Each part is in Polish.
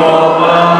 Бога.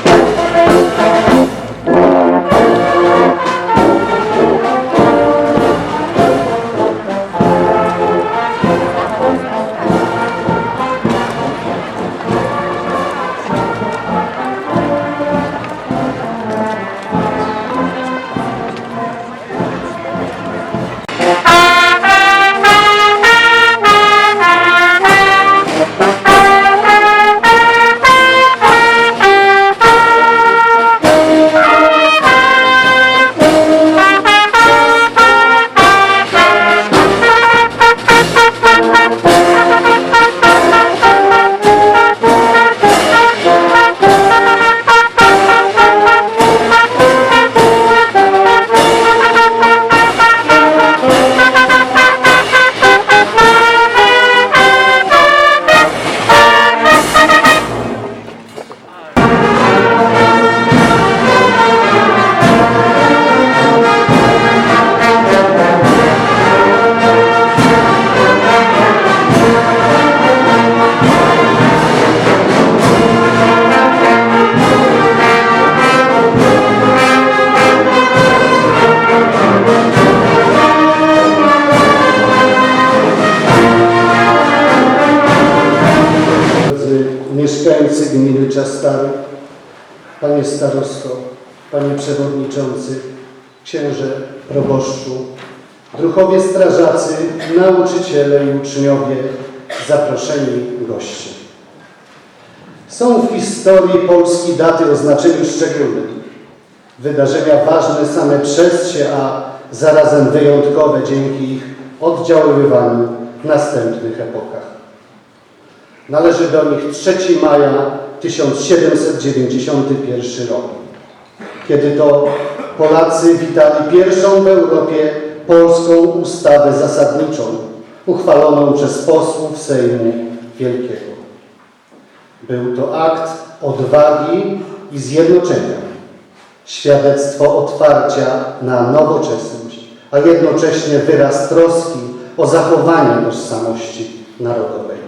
stary, panie starosto, panie przewodniczący, księże proboszczu, druhowie strażacy, nauczyciele i uczniowie, zaproszeni goście. Są w historii Polski daty o znaczeniu szczególnym. Wydarzenia ważne same przez się, a zarazem wyjątkowe dzięki ich oddziaływaniu w następnych epokach. Należy do nich 3 maja 1791 rok, kiedy to Polacy witali pierwszą w Europie polską ustawę zasadniczą, uchwaloną przez posłów Sejmu Wielkiego. Był to akt odwagi i zjednoczenia, świadectwo otwarcia na nowoczesność, a jednocześnie wyraz troski o zachowanie tożsamości narodowej.